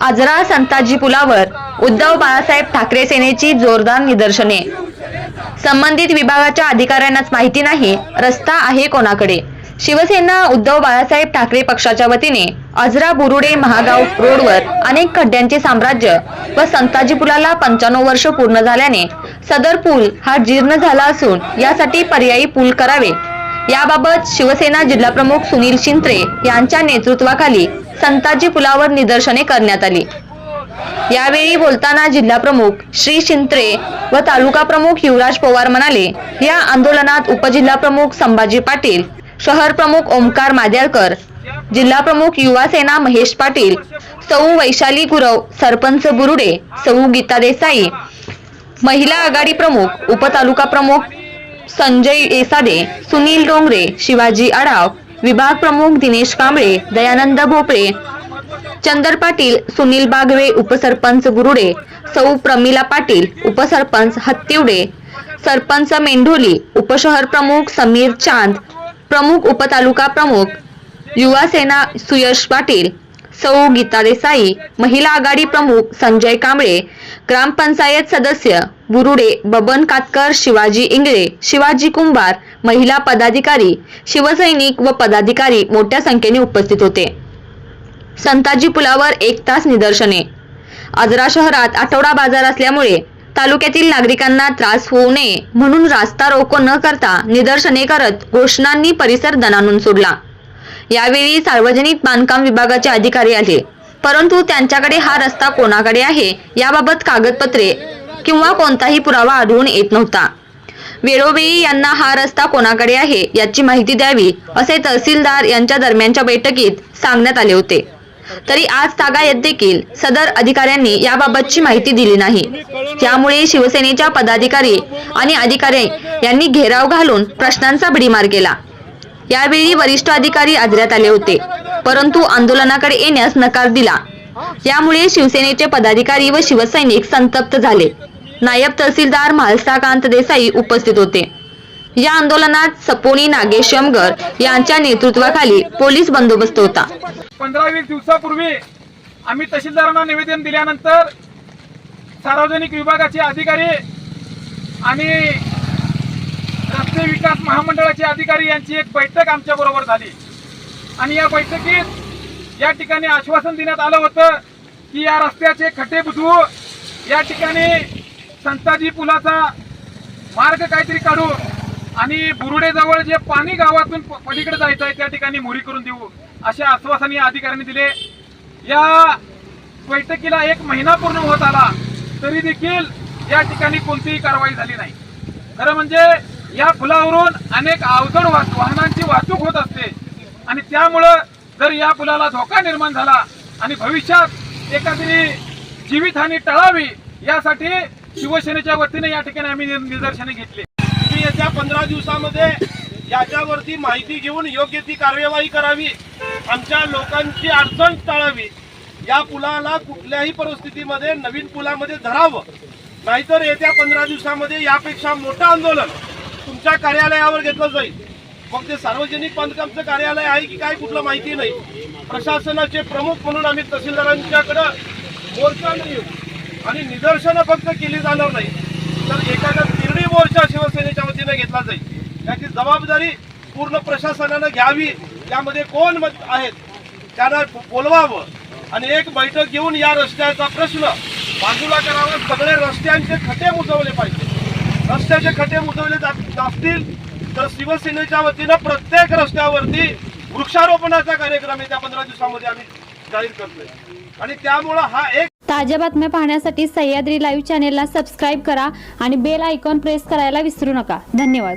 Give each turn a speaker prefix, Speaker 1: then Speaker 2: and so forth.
Speaker 1: आजरा संताजी पुलावर उद्धव बाळासाहेब ठाकरे सेनेची जोरदार निदर्शने. संबंधित विभागाच्या अधिकाऱ्यांनाच माहिती नाही रस्ता आहे कोणाकडे? शिवसेना उद्धव बाळासाहेब ठाकरे पक्षाच्या वतीने आजरा बुरुडे महागाव रोडवर अनेक खड्ड्यांचे साम्राज्य व संताजी पुलाला पंच्याण्णव वर्ष पूर्ण झाल्याने सदर पूल हा जीर्ण झाला असून यासाठी पर्यायी पूल करावे. याबाबत शिवसेना जिल्हाप्रमुख सुनील शिंत्रे यांच्या नेतृत्वाखाली संताजी पुलावर निदर्शने करण्यात आली. यावेळी बोलताना जिल्हाप्रमुख श्री शिंत्रे व तालुका प्रमुख युवराज पवार म्हणाले या आंदोलनात उपजिल्हाप्रमुख संभाजी पाटील शहर प्रमुख ओमकार माद्याळकर जिल्हाप्रमुख युवा सेना महेश पाटील सौ वैशाली गुरव सरपंच बुरुडे सौ गीता देसाई महिला आघाडी प्रमुख उपतालुका प्रमुख संजय एसादे सुनील डोंगरे शिवाजी आडाव विभाग प्रमुख दिनेश कांबळे दयानंद भोपळे चंदर पाटील सुनील बागवे उपसरपंच गुरुडे सौ प्रमिला पाटील उपसरपंच हत्तिवडे सरपंच मेंढोली उपशहर प्रमुख समीर चांद प्रमुख उपतालुका प्रमुख युवा सेना सुयश पाटील सौ गीता देसाई महिला आघाडी प्रमुख संजय कांबळे ग्रामपंचायत सदस्य बुरुडे बबन कातकर शिवाजी इंगळे शिवाजी कुंभार महिला पदाधिकारी शिवसैनिक व पदाधिकारी मोठ्या संख्येने उपस्थित होते. संताजी पुलावर एक तास निदर्शने. आजरा शहरात आठवडा बाजार असल्यामुळे तालुक्यातील नागरिकांना त्रास होऊ नये म्हणून रास्ता रोको न करता निदर्शने करत घोषणांनी परिसर दणानून सोडला. यावेळी सार्वजनिक बांधकाम विभागाचे अधिकारी आले. परंतु त्यांच्याकडे हा रस्ता कोणाकडे आहे? याबाबत कागदपत्रे किंवा कोणताही पुरावा आढळून येत नव्हता. वेळोवेळी यांना हा रस्ता कोणाकडे आहे याची माहिती द्यावी असे तहसीलदार यांच्या दरम्यानच्या बैठकीत सांगण्यात आले होते. तरी आज तागायत देखील सदर अधिकाऱ्यांनी याबाबतची माहिती दिली नाही. त्यामुळे शिवसेनेच्या पदाधिकारी आणि अधिकारी यांनी घेराव घालून प्रश्नांचा भडीमार केला. यावेळी वरिष्ठ अधिकारी आजऱ्यात आले होते. परंतु आंदोलनाकडे येण्यास नकार दिला. यामुळे शिवसेनेचे पदाधिकारी व शिवसैनिक संतप्त झाले. नायब तहसीलदार म्हालसाकांत देसाई उपस्थित होते. या आंदोलनात सपोनी नागेश यमगर यांच्या नेतृत्वाखाली पोलीस बंदोबस्त होता.
Speaker 2: पंधरा वीस दिवसापूर्वी आम्ही तहसीलदारांना निवेदन दिल्यानंतर सार्वजनिक विभागाचे अधिकारी आणि रस्ते विकास महामंडळाचे अधिकारी यांची एक बैठक आमच्या बरोबर झाली. आणि या बैठकीत या ठिकाणी आश्वासन देण्यात आलं होतं की या रस्त्याचे खटे बुजवू या ठिकाणी संताजी पुलाचा मार्ग काहीतरी काढू आणि बुरुडेजवळ जे पाणी गावातून प- पलीकडे जायचं आहे त्या ठिकाणी मोरी करून देऊ असे आश्वासन या अधिकाऱ्यांनी दिले. या बैठकीला एक महिना पूर्ण होत आला तरी देखील या ठिकाणी कोणतीही कारवाई झाली नाही. खरं म्हणजे या पुलावरून अनेक अवजड वाहनांची वाहतूक होत असते. आणि त्यामुळं जर या पुलाला धोका निर्माण झाला आणि भविष्यात एखादी जीवितहानी टळावी यासाठी शिवसेनेच्या वतीने या ठिकाणी आम्ही निदर्शने घेतली.
Speaker 3: की येत्या पंधरा दिवसामध्ये याच्यावरती माहिती घेऊन योग्य ती कार्यवाही करावी. आमच्या लोकांची अडचण टाळावी. या पुलाला कुठल्याही परिस्थितीमध्ये नवीन पुलामध्ये धरावं. नाहीतर येत्या पंधरा दिवसामध्ये यापेक्षा मोठं आंदोलन तुमच्या कार्यालयावर घेतलं जाईल. मग ते सार्वजनिक बांधकामचं कार्यालय आहे की काय कुठलं माहिती नाही. प्रशासनाचे प्रमुख म्हणून आम्ही तहसीलदारांच्याकडं मोर्चा नाही आणि निदर्शनं फक्त केली जाणार नाही. तर एखादा तिरडी मोर्चा शिवसेनेच्या वतीने घेतला जाईल. याची जबाबदारी पूर्ण प्रशासनानं घ्यावी. त्यामध्ये कोण मत आहेत? त्यांना बोलवावं. आणि एक बैठक घेऊन या रस्त्याचा प्रश्न बाजूला करावा. सगळे रस्त्यांचे खटे मुजवले पाहिजे रस्त्याचे खटे मुजवले जात असतील तर शिवसेनेच्या वतीनं प्रत्येक रस्त्यावरती वृक्षारोपणाचा कार्यक्रम येत्या पंधरा दिवसामध्ये आम्ही जाहीर करतोय. आणि त्यामुळं हा एक
Speaker 4: ताज्या बातम्या पाहण्यासाठी सह्याद्री लाईव्ह चॅनेलला सबस्क्राईब करा आणि बेल आयकॉन प्रेस करायला विसरू नका. धन्यवाद.